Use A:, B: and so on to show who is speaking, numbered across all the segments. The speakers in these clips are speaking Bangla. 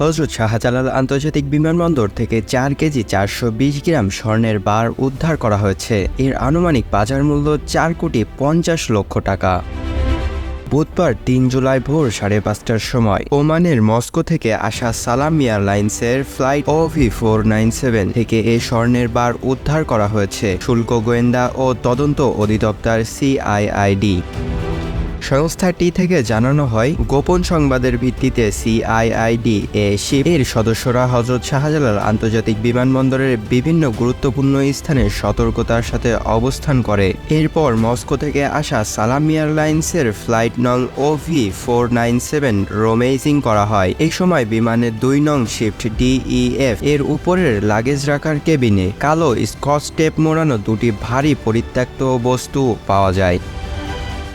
A: হজরত শাহজালাল আন্তর্জাতিক বিমানবন্দর থেকে চার কেজি চারশো বিশ গ্রাম স্বর্ণের বার উদ্ধার করা হয়েছে। এর আনুমানিক বাজার মূল্য চার কোটি পঞ্চাশ লক্ষ টাকা। বুধবার তিন জুলাই ভোর সাড়ে পাঁচটার সময় ওমানের মস্কো থেকে আসা সালাম এয়ারলাইন্সের flight OV four nine seven থেকে এই স্বর্ণের বার উদ্ধার করা হয়েছে, শুল্ক গোয়েন্দা ও তদন্ত অধিদপ্তর সিআইআইডি। সংস্থাটি থেকে জানানো হয়, গোপন সংবাদের ভিত্তিতে সিআইআইডি এ শিপের সদস্যরা হজরত শাহজালাল আন্তর্জাতিক বিমানবন্দরের বিভিন্ন গুরুত্বপূর্ণ স্থানে সতর্কতার সাথে অবস্থান করে। এরপর মস্কো থেকে আসা সালাম এয়ারলাইন্সের ফ্লাইট নং OV four nine seven rummaging করা হয়। এই সময় বিমানের দুই নং শিফট ডিইএফ এর উপরের লাগেজ রাখার কেবিনে কালো স্কচ টেপ মোড়ানো দুটি ভারী পরিত্যক্ত বস্তু পাওয়া যায়।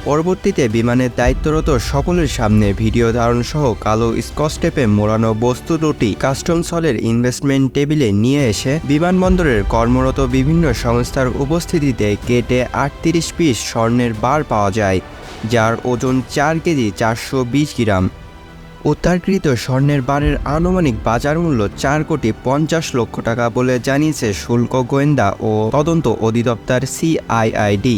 A: পরবর্তীতে বিমানের দায়িত্বরত সকলের সামনে ভিডিও ধারণ সহ কালো স্কচটেপে মোড়ানো বস্তু দুটি কাস্টমস হলের ইনভেস্টমেন্ট টেবিলে নিয়ে এসে বিমানবন্দরের কর্মরত বিভিন্ন সংস্থার উপস্থিতিতে কেটে আটত্রিশ পিস স্বর্ণের বার পাওয়া যায়, যার ওজন চার কেজি চারশো বিশ গ্রাম। উদ্ধারকৃত স্বর্ণের বারের আনুমানিক বাজার মূল্য চার কোটি পঞ্চাশ লক্ষ টাকা বলে জানিয়েছে শুল্ক গোয়েন্দা ও তদন্ত অধিদপ্তর সিআইআইডি।